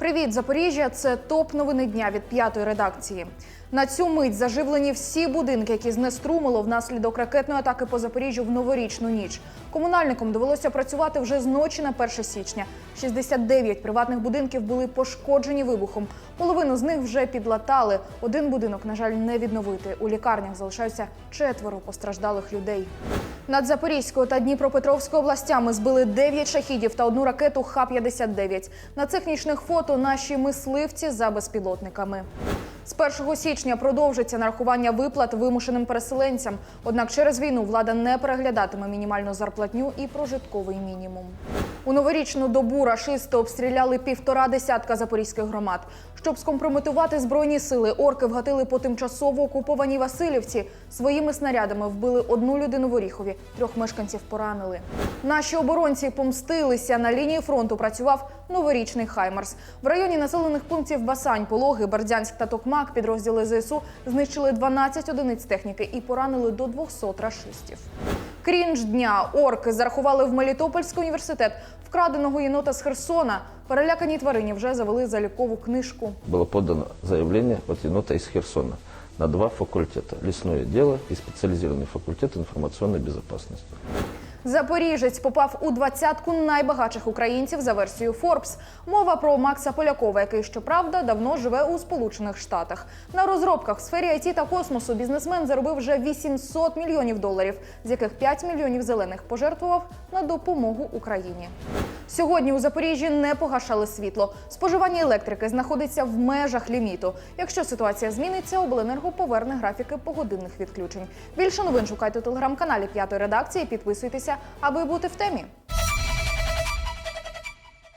Привіт, Запоріжжя! Це топ новини дня від п'ятої редакції. На цю мить заживлені всі будинки, які знеструмило внаслідок ракетної атаки по Запоріжжю в новорічну ніч. Комунальникам довелося працювати вже з ночі на 1 січня. 69 приватних будинків були пошкоджені вибухом. Половину з них вже підлатали. Один будинок, на жаль, не відновити. У лікарнях залишаються четверо постраждалих людей. Над Запорізькою та Дніпропетровською областями збили 9 шахідів та одну ракету Х-59. На цих нічних фото наші мисливці за безпілотниками. З 1 січня продовжиться нарахування виплат вимушеним переселенцям. Однак через війну влада не переглядатиме мінімальну зарплатню і прожитковий мінімум. У новорічну добу рашисти обстріляли півтора десятка запорізьких громад. Щоб скомпрометувати збройні сили, орки вгатили по тимчасово окупованій Васильівці. Своїми снарядами вбили одну людину в Оріхові, трьох мешканців поранили. Наші оборонці помстилися. На лінії фронту працював новорічний Хаймарс. В районі населених пунктів Басань, Пологи, Бердянськ та Токмак підрозділи ЗСУ знищили 12 одиниць техніки і поранили до 200 рашистів. Крінж дня орки зарахували в Мелітопольський університет вкраденого єнота з Херсона. Перелякані тварині вже завели залікову книжку. Було подано заявлення от єнота із Херсона на два факультети лісне діло і спеціалізований факультет інформаційної безопасности. Запоріжець попав у двадцятку найбагатших українців за версією Forbes. Мова про Макса Полякова, який щоправда давно живе у Сполучених Штатах. На розробках в сфері IT та космосу бізнесмен заробив вже 800 мільйонів доларів, з яких 5 мільйонів зелених пожертвував на допомогу Україні. Сьогодні у Запоріжжі не погашали світло. Споживання електрики знаходиться в межах ліміту. Якщо ситуація зміниться, обленерго поверне графіки погодинних відключень. Більше новин шукайте у телеграм-каналі п'ятої редакції. Підписуйтеся, аби бути в темі.